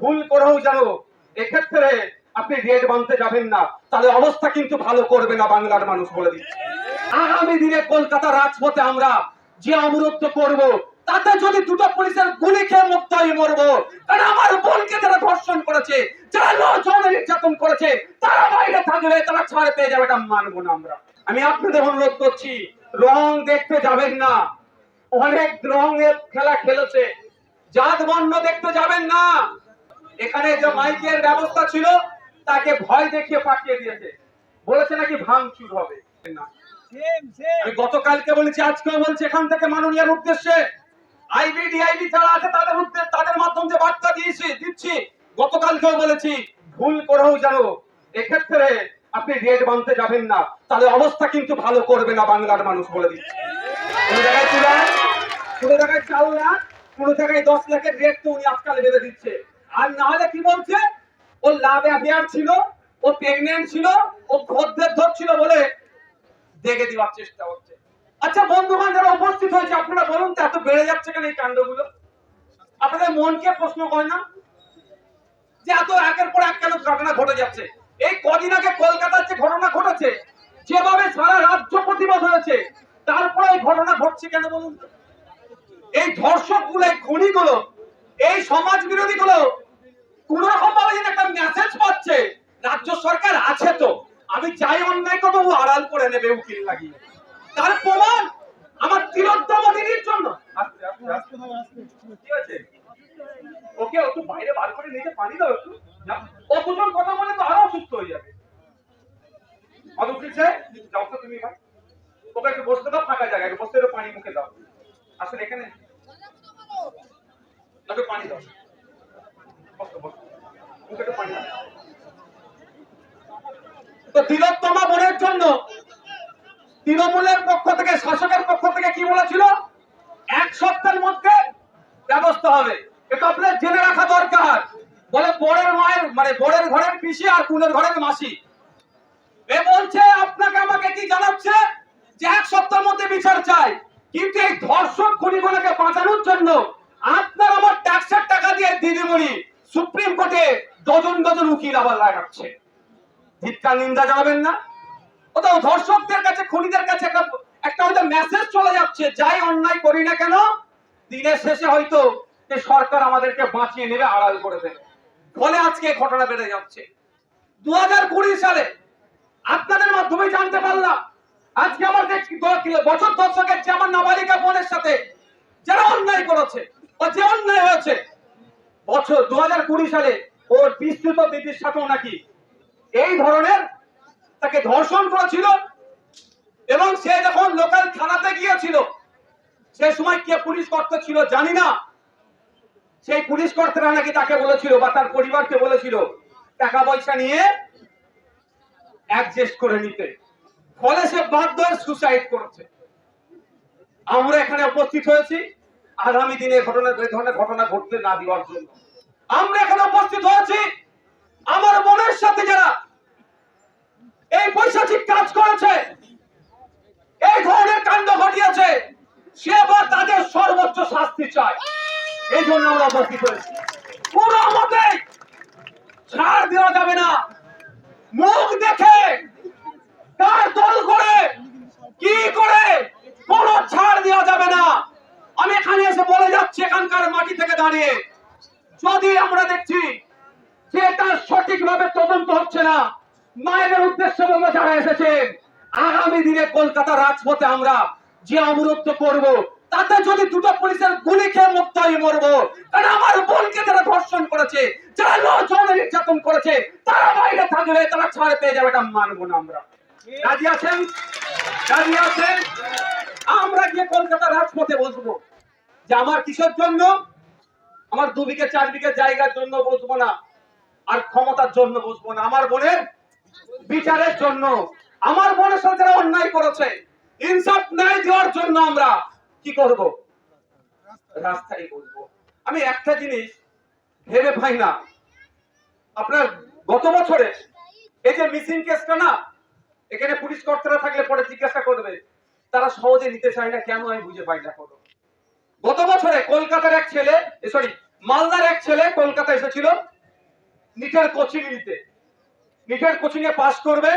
ভুল করেও যেন এক্ষেত্রে আপনি রেড বানতে যাবেন না। তাহলে অবস্থা কিন্তু ভালো করবে না বাংলার মানুষ বলে দিচ্ছে। আগামী দিনে কলকাতা রাজপথে আমরা যে অমরত্ব করব, তাতে যদি দুটো পুলিশের গুলি খেয়ে মুক্ত হয়ে মরবো কারণ আমার বোনকে যারা ধর্ষণ করেছে, যারা নজনে নির্যাতন করেছে, তারা বাইরে থাকলে তারা ছাড় পেয়ে যাবে, এটা মানবো না আমরা। আমি আপনাদের অনুরোধ করছি, রং দেখতে যাবেন না। অনেক রঙের খেলা খেলেছে। জাত বর্ণ দেখতে যাবেন না। এখানে যে মাইকের ব্যবস্থা ছিল তাকে ভয় দেখিয়ে পাঠিয়ে দিয়েছে। বলেছে নাকি ভাঙচুর হবে? না। আমি গতকালকে বলেছি আজকেও বলছি এখান থেকে মাননীয়ার উদ্দেশ্যে আইবি ডিআইবি যারা আছে তাদের উদ্দেশ্যে তাদের মাধ্যমে বার্তা দিয়েছি দিচ্ছি। গতকালকেও বলেছি ভুল করেও যেন এক্ষেত্রে আপনি রেড বানতে যাবেন না। তাহলে অবস্থা কিন্তু ভালো করবে না বাংলার মানুষ বলে দিচ্ছে। কোনো জায়গায় লাখ কোনো জায়গায় চার লাখ কোনো জায়গায় দশ লাখের রেট তো উনি আজকাল বেঁধে দিচ্ছে। আর না হলে কি বলছে? ও লাভ অ্যাফেয়ার ছিল, ও প্রেগনেন্ট ছিল, ও খদ্দের ধরছিল বলে দেখে দেওয়ার চেষ্টা হচ্ছে। আচ্ছা বন্ধুবান যারা উপস্থিত হয়েছে, আপনারা বলুন তো এত বেড়ে যাচ্ছে কেন এই কাণ্ডগুলো? আপনাদের মনকে প্রশ্ন করে না? যে এত একের পর এক কেন ঘটনা ঘটে যাচ্ছে? এই কদিন আগে কলকাতার যে ঘটনা ঘটেছে, যেভাবে সারা রাজ্য প্রতিবাদ হয়েছে, তারপরে এই ঘটনা ঘটছে কেন বলুন এই ধর্ষকগুলো এই খুনিগুলো এই সমাজ বিরোধী গুলো কোন রকম ভাবে যেন একটা মেসেজ পাচ্ছে। রাজ্য সরকার আছে তো। আমি চাই অন্যায় করব ও আড়াল করে নেবে উকিল লাগিয়ে। তার প্রমাণ আমার তিলোত্তম দিদির জন্য। আস্তে, আস্তে, আস্তে। কি হয়েছে? ওকে একটু বাইরে বার করে নিয়ে পানি দাও একটু। ও দুজন কথা বলে তো আরও অসুস্থ হয়ে যাবে। অদুকিছে যাও তো তুমি ভাই ওকে একটু বসতে দাও ফাঁকা জায়গায়। বসতে পানি মুখে দাও। আসলে এখানে একটু পানি দাও। তিলোত্তমা বোনের জন্য তৃণমূলের পক্ষ থেকে, শাসকের পক্ষ থেকে কি বলেছিল? এক সপ্তাহের মধ্যে ব্যবস্থা হবে। এটা আপনার জেনে রাখা দরকার। বলে বড়ের মায়ের মানে বড়ের ঘরের পিসি আর কুলের ঘরের মাসি। এ বলছে, আপনাকে আমাকে কি জানাচ্ছে? যে এক সপ্তাহের মধ্যে বিচার চাই। কিন্তু এই ধর্ষক খুনিগুলোকে বাঁচানোর জন্য আপনার আমার ট্যাক্সের টাকা দিয়ে দিদিমণি সুপ্রিম কোর্টে ডজন ডজন উকিল আবার লাগাচ্ছে। ধিক্কার, নিন্দা জানাবেন না। কোথাও ধর্ষকদের কাছে, খুনিদের কাছে একটা একটা হয়তো মেসেজ চলে যাচ্ছে, যাই অন্যায় করি না কেন, দিনের শেষে হয়তো যে সরকার আমাদেরকে বাঁচিয়ে নেবে, আড়াল করে দেবে। ফলে আজকে ঘটনা বেড়ে যাচ্ছে। দু হাজার কুড়ি সালে আপনাদের মাধ্যমে জানতে পারলাম, আজকে আমার যে বছর দশকের যে আমার নাবালিকা বোনের সাথে যারা অন্যায় করেছে যে অন্যায় হয়েছে। বছর দু হাজার কুড়ি সালে ওর বিস্তৃত দিদির সাথেও নাকি এই ধরনের তাকে ধর্ষণ করেছিল এবং সে যখন লোকাল থানাতে গিয়েছিল, সে সময় কে পুলিশ কর্তা ছিল জানি না। সেই পুলিশ কর্তারা নাকি তাকে বলেছিল বা তার পরিবারকে বলেছিল টাকা পয়সা নিয়ে অ্যাডজাস্ট করে নিতে। ফলে সে বাধ্য সুসাইড করেছে। আমরা এখানে উপস্থিত হয়েছি। আগামী দিনে ঘটনা এই ধরনের ঘটনা ঘটতে না দেওয়ার জন্য। আমরা এখানে উপস্থিত হয়েছি। আমার বোনের সাথে যারা এই পৈশাচিক কাজ করেছে, এই ধরনের কাণ্ড ঘটিয়েছে, সে আবার তাদের সর্বোচ্চ শাস্তি চায়। এই জন্য আমরা উপস্থিত হয়েছি। কোন মতে ছাড় দেওয়া যাবে না। মুখ দেখে, তার দল করে, কি করে কোন ছাড় দেওয়া যাবে না। আমি এখানে এসে বলে যাচ্ছি এখানকার মাটি থেকে দাঁড়িয়ে। যদি আমরা দেখছি যে এটা সঠিকভাবে তদন্ত হচ্ছে না, মায়ের উদ্দেশ্যে বলে যারা এসেছেন, আগামী দিনে কলকাতা রাজপথে আমরা যে অমরত্ব করব, তাতে যদি দুটো পুলিশের গুলি খেয়ে মুক্ত হয়ে মরবো কারণ আমার বোনকে যারা ধর্ষণ করেছে, যারা নজনে নির্যাতন করেছে, তারা বাইরে থাকলে তারা ছাড় পেয়ে যাবে, এটা মানবো না আমরা। রাজি আছেন? রাজি আছেন? আমরা গিয়ে কলকাতা রাজপথে বসবো। যে আমার কিসের জন্য? আমার দু বিঘে, চার বিঘে জায়গার জন্য বসবো না। আর ক্ষমতার জন্য বসবো না। আমার বোনের বিচারের জন্য। আমার বোনের সাথে যারা অন্যায় করেছে, ইনসাফ ন্যায় দেওয়ার জন্য আমরা কি করব? রাস্তায় বসবো আমি একটা জিনিস ভেবে পাই না। আপনার গত বছরে এই যে মিসিং কেসটা না, এখানে পুলিশ কর্তারা থাকলে পরে জিজ্ঞাসা করবে। তারা সহজে নিতে চায় না, কেন আমি বুঝে পাই না কোনো। গত বছরে কলকাতার এক ছেলে সরি মালদার এক ছেলে কলকাতা এসেছিল, নিটের কোচিং নিতে। নিটের কোচিং এ পাস করবে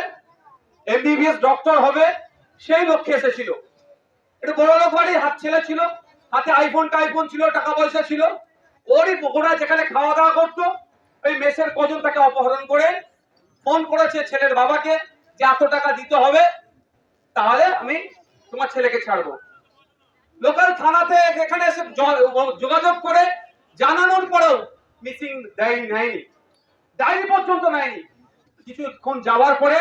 এমবিবিএস ডক্টর হবে, সেই লক্ষ্যে এসেছিল। একটু বড় লোক বাড়ি হাত ছেলে ছিল, হাতে আইফোন টাইফোন ছিল, টাকা পয়সা ছিল। ওরই ওরা যেখানে খাওয়া দাওয়া করতো, ওই মেসের কজন তাকে অপহরণ করে ফোন করেছে ছেলের বাবাকে যে এত টাকা দিতে হবে, তাহলে আমি তোমার ছেলেকে ছাড়বো। লোকাল থানাতে এখানে এসে যোগাযোগ করে জানানোর পরেও মিসিং ডায়েরি নেয়নি। ডায়েরি পর্যন্ত নেয়নি। কিছুক্ষণ যাওয়ার পরে,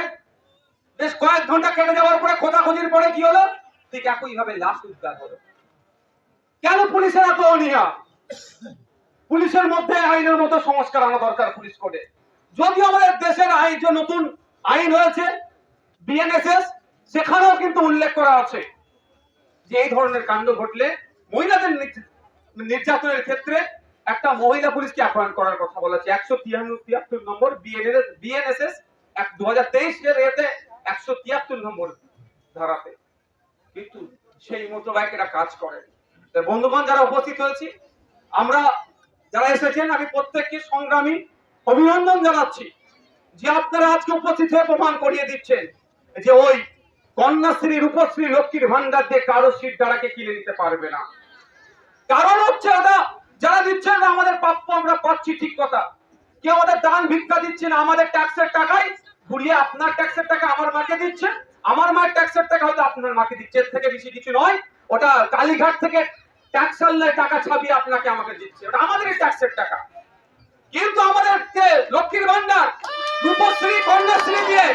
বেশ কয়েক ঘণ্টা কেটে যাওয়ার পরে, খোঁজাখুঁজির পরে কি হলো? ঠিক একই ভাবে লাশ উদ্ধার হলো। কেন পুলিশের এত অনীহা? পুলিশের মধ্যে আইনের মতো সংস্কার আনা দরকার পুলিশ কোডে যদিও আমাদের দেশের আইন যে নতুন আইন হয়েছে, বিএনএসএস, সেখানেও কিন্তু উল্লেখ করা আছে। যে এই ধরনের কাণ্ড ঘটলে মহিলাদের নির্যাতনের ক্ষেত্রে একটা মহিলা পুলিশকে অ্যাপয়েন্ট করার কথা বলেছে একশো তিয়াত্তর নম্বর বিএনএসএস দু হাজার তেইশ এর এতে একশো তিয়াত্তর নম্বর ধারাতে। কিন্তু সেই মোতাবেক এরা কাজ করে। বন্ধুগণ, যারা উপস্থিত হয়েছি, আমরা যারা এসেছেন, আমি প্রত্যেককে সংগ্রামী অভিনন্দন জানাচ্ছি যে আপনারা আজকে উপস্থিত হয়ে প্রমাণ করিয়ে দিচ্ছেন যে ওই কন্যাশ্রী, রূপশ্রী, লক্ষ্মীর ভান্ডার দিয়ে কারও সিট দ্বারাকে কিনে নিতে পারবে না। কারণ হচ্ছে ওটা যারা দিচ্ছেন না, আমাদের প্রাপ্য আমরা পাচ্ছি ঠিক কথা। কেউ আমাদের দান ভিক্ষা দিচ্ছে না, আমাদের ট্যাক্সের টাকায় ঘুরিয়ে আপনার ট্যাক্সের টাকা আমার মাকে দিচ্ছে। আমার মায়ের ট্যাক্সের টাকা হয়তো আপনার মাকে দিচ্ছে, এর থেকে বেশি কিছু নয়। ওটা কালীঘাট থেকে ট্যাক্স আনলে টাকা ছাপিয়ে আপনাকে আমাকে দিচ্ছে। ওটা আমাদের ট্যাক্সের টাকা। কিন্তু আমাদের লক্ষ্মীর ভান্ডার রূপশ্রী, কন্যাশ্রী দিয়ে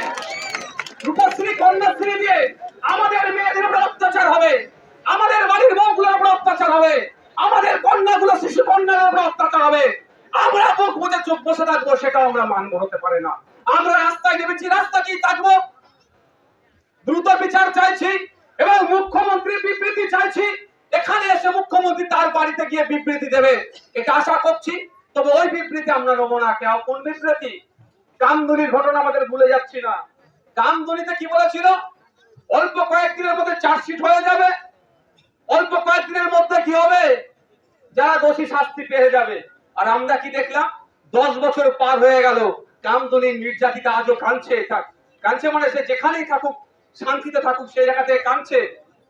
রূপশ্রী, কন্যাশ্রী দিয়ে আমাদের মেয়েদের উপর অত্যাচার হবে। আমাদের বাড়ির বউগুলোর উপর অত্যাচার হবে। আমাদের কন্যাগুলো, শিশু কন্যার উপর অত্যাচার হবে। আমরা মুখ বুঝে চোখ বসে থাকব, সেটাও আমরা মানব, হতে পারে না। আমরা রাস্তায় নেমেছি রাস্তাতেই থাকব? দ্রুত বিচার চাইছি এবং মুখ্যমন্ত্রী বিবৃতি চাইছি। এখানে এসে মুখ্যমন্ত্রী তার বাড়িতে গিয়ে বিবৃতি দেবে। এটা আশা করছি। তবে ওই বিবৃতি আমরা নেব না। কেউ কোন বিবৃতি? কামদুনির ঘটনা আমাদের ভুলে যাচ্ছি না। কামদুনিতে কি বলেছিল? অল্প কয়েকদিনের মধ্যে চার্জশিট হয়ে যাবে। অল্প কয়েকদিনের মধ্যে কি হবে? যারা দোষী শাস্তি পেয়ে যাবে। আর আমরা কি দেখলাম? দশ বছর পার হয়ে গেল। কামদুনির নির্যাতিতা আজও কাঁদছে। কাঁদছে মানে সে যেখানেই থাকুক, শান্তিতে থাকুক, সেই জায়গাতে কাঁদছে।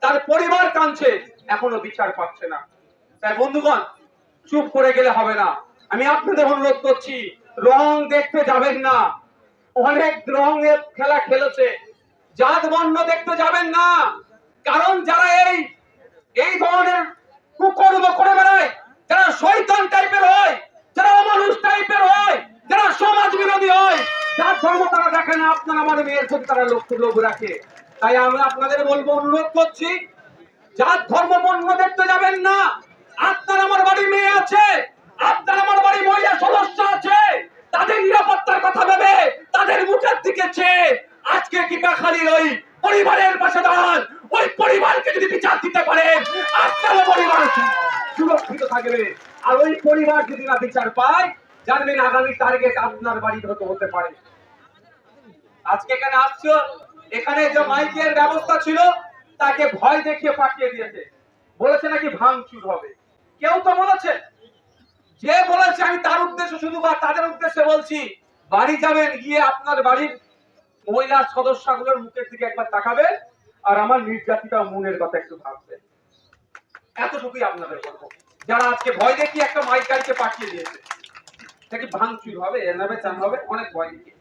তার পরিবার কাঁদছে। এখনও বিচার পাচ্ছে না। তাই বন্ধুগণ, চুপ করে গেলে হবে না। আমি আপনাদের অনুরোধ করছি, রং দেখতে যাবেন না। অনেক রঙের খেলা খেলেছে। জাত বর্ণ দেখতে যাবেন না। কারণ যারা এই এই ধরনের কুকর্ম করে বেড়ায়, যারা শৈতান টাইপের হয়, যারা অমানুষ টাইপের হয়, যারা সমাজ বিরোধী হয়, যার ধর্ম তারা দেখে না, আপনার আমার মেয়ের প্রতি তারা লক্ষ্য লোভ রাখে। তাই আমরা আপনাদের বলব, অনুরোধ করছি, যার ধর্ম বর্ণ দেখতে যাবেন না, আপনার আমার বাড়ি মেয়ে আছে আপনার আমার বাড়ি মহিলা সদস্য আছে তাদের নিরাপত্তার কথা ভেবে তাদের মুখের দিকে চেয়ে আজকে টিকাখালির ওই পরিবারের পাশে দাঁড়ান ওই পরিবারকে যদি বিচার দিতে পারেন আপনারও পরিবার সুরক্ষিত থাকবে আর ওই পরিবার যদি না বিচার পায় জানবেন আগামী আপনার বাড়ি হতে হতে পারে। আজকে এখানে আসছো, এখানে যে মাইকের ব্যবস্থা ছিল, তাকে ভয় দেখিয়ে পাঠিয়ে দিয়েছে। বলেছে নাকি ভাঙচুর হবে। কেউ তো বলেছে। যে বলেছে, আমি তার উদ্দেশ্যে শুধু বা তাদের উদ্দেশ্যে বলছি, বাড়ি যাবেন, গিয়ে আপনার বাড়ির মহিলা সদস্যগুলোর মুখের দিকে একবার তাকাবেন, আর আমার নির্যাতিতা মনের কথা একটু ভাববেন। এতটুকুই আপনাদের বলব। যারা আজকে ভয় দেখিয়ে একটা মাইক পাঠিয়ে দিয়েছে। নাকি ভাঙচুর হবে? এনাবে নেবে চান হবে? অনেক ভয় দেখিয়ে।